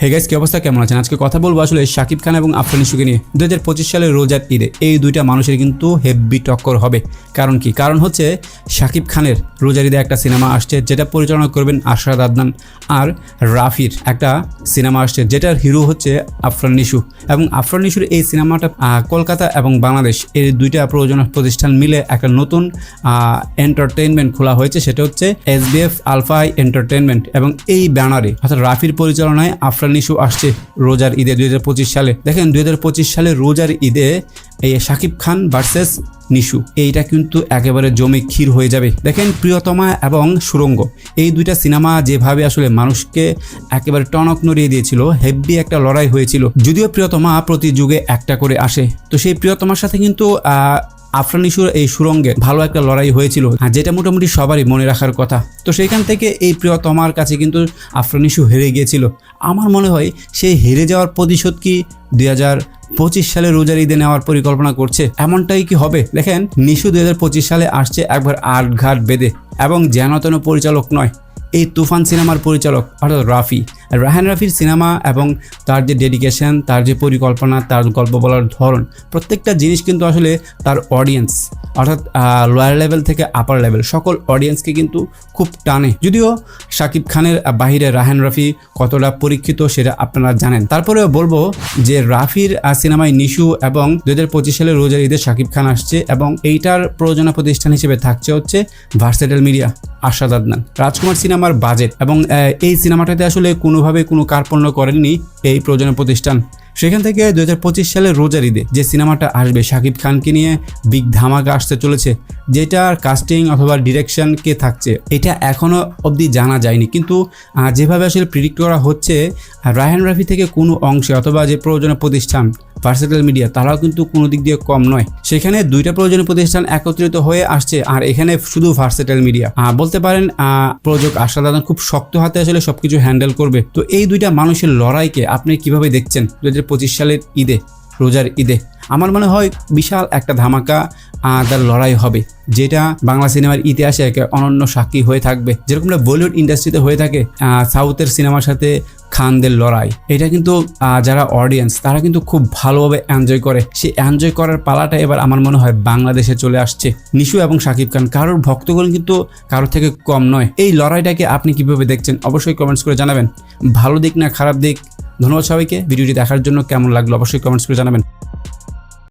Hey guys কি অবস্থা? কেমন আছেন? আজকে কথা বলব আসলে শাকিব খান এবং আফরান ইস্যুকে নিয়ে। দু হাজার পঁচিশ সালের রোজার ঈদে এই দুইটা মানুষের কিন্তু হেভি টক্কর হবে। কারণ কি? কারণ হচ্ছে শাকিব খানের রোজার ঈদে একটা সিনেমা আসছে যেটা পরিচালনা করবেন আশরাদ আদনান আর রাফির একটা সিনেমা আসছে যেটার হিরো হচ্ছে আফরান নিশু এবং আফরান নিশুর এই সিনেমাটা কলকাতা এবং বাংলাদেশ এই দুইটা প্রযোজনা প্রতিষ্ঠান মিলে একটা নতুন এন্টারটেনমেন্ট খোলা হয়েছে। সেটা হচ্ছে এসবিএফ আলফাই এন্টারটেনমেন্ট এবং এই ব্যানারে, অর্থাৎ রাফির পরিচালনায় আফরান নিশু আসছে রোজার ঈদে দু হাজার পঁচিশ সালে। দেখেন দু হাজার পঁচিশ সালে রোজার ঈদে এই শাকিব খান ভার্সেস নিশু, এইটা কিন্তু একেবারে জমে ক্ষীর হয়ে যাবে। দেখেন, প্রিয়তমা এবং সুরঙ্গ, এই দুইটা সিনেমা যেভাবে আসলে মানুষকে একেবারে টনক নড়িয়ে দিয়েছিল হেভি একটা লড়াই হয়েছিল। যদিও প্রিয়তমা প্রতি যুগে একটা করে আসে। তো সেই প্রিয়তমার সাথে কিন্তু আফরান ইস্যুর এই সুরঙ্গে ভালো একটা লড়াই হয়েছিল। আর যেটা মোটামুটি সবারই মনে রাখার কথা। তো সেইখান থেকে এই প্রিয় প্রিয়তমার কাছে কিন্তু আফরান ইস্যু হেরে গিয়েছিল। আমার মনে হয় সেই হেরে যাওয়ার প্রতিশোধ কি দুই হাজার পঁচিশ সালে রোজার ঈদে নেওয়ার পরিকল্পনা করছে? এমনটাই কি হবে? দেখেন, নিশু দুই হাজার পঁচিশ সালে আসছে একবার আট ঘাট বেঁধে এবং যেন তেন পরিচালক নয়, এই তুফান সিনেমার পরিচালক, অর্থাৎ রাফি। রাহান রাফির সিনেমা এবং তার যে ডেডিকেশন তার যে পরিকল্পনা, তার গল্প বলার ধরন, প্রত্যেকটা জিনিস কিন্তু আসলে তার অডিয়েন্স অর্থাৎ লোয়ার লেভেল থেকে আপার লেভেল সকল অডিয়েন্সকে কিন্তু খুব টানে। যদিও শাকিব খানের বাহিরে রাহান রাফি কতটা পরীক্ষিত সেটা আপনারা জানেন। তারপরেও বলব যে রাফির সিনেমায় নিশু এবং দু হাজার পঁচিশ সালে রোজার ঈদে শাকিব খান আসছে এবং এইটার প্রযোজনা প্রতিষ্ঠান হিসেবে থাকছে হচ্ছে ভার্সেটাল মিডিয়া আশাদ আদনান। রাজকুমার সিনেমার বাজেট এবং এই সিনেমাটাতে আসলে কোনোভাবে কোনো কার্পণ্য করেননি এই প্রযোজনা প্রতিষ্ঠান। সেখান থেকে দু হাজার সালের রোজার ঈদে যে সিনেমাটা আসবে শাকিব খানকে নিয়ে বিগ ধামাকা আসতে চলেছে যেটার কাস্টিং অথবা ডিরেকশন কে থাকছে, এটা এখনও অবধি জানা যায়নি। কিন্তু যেভাবে আসলে প্রিডিক্ট করা হচ্ছে রায়হান রাফি থেকে কোনো অংশে অথবা যে প্রয়োজনীয় প্রতিষ্ঠান ভার্সেটাল মিডিয়া তারাও কিন্তু কোনো দিক দিয়ে কম নয়। সেখানে দুইটা প্রয়োজনীয় প্রতিষ্ঠান একত্রিত হয়ে আসছে, আর এখানে শুধু ভার্সেটাল মিডিয়া বলতে পারেন প্রযোজক আশা দাদা খুব শক্ত হাতে আসলে সবকিছু হ্যান্ডেল করবে। তো এই দুইটা মানুষের লড়াইকে আপনি কীভাবে দেখছেন? দু হাজার পঁচিশ সালের ঈদে, রোজার ঈদে। আমার মনে হয় বিশাল একটা ধামাকা তার লড়াই হবে, যেটা বাংলা সিনেমার ইতিহাসে একে অনন্য সাক্ষী হয়ে থাকবে। যেরকমটা বলিউড ইন্ডাস্ট্রিতে হয়ে থাকে সাউথের সিনেমার সাথে খানদের লড়াই। এটা কিন্তু যারা অডিয়েন্স তারা কিন্তু খুব ভালোভাবে এনজয় করে। সেই এনজয় করার পালাটা এবার আমার মনে হয় বাংলাদেশে চলে আসছে, নিশু এবং শাকিব খান। কারোর ভক্তগণ কিন্তু কারোর থেকে কম নয়। এই লড়াইটাকে আপনি কীভাবে দেখছেন, অবশ্যই কমেন্টস করে জানাবেন। ভালো দিক না খারাপ দিক ধন্যবাদ সবাইকে। ভিডিওটি দেখার জন্য কেমন লাগল অবশ্যই কমেন্টস করে জানাবেন।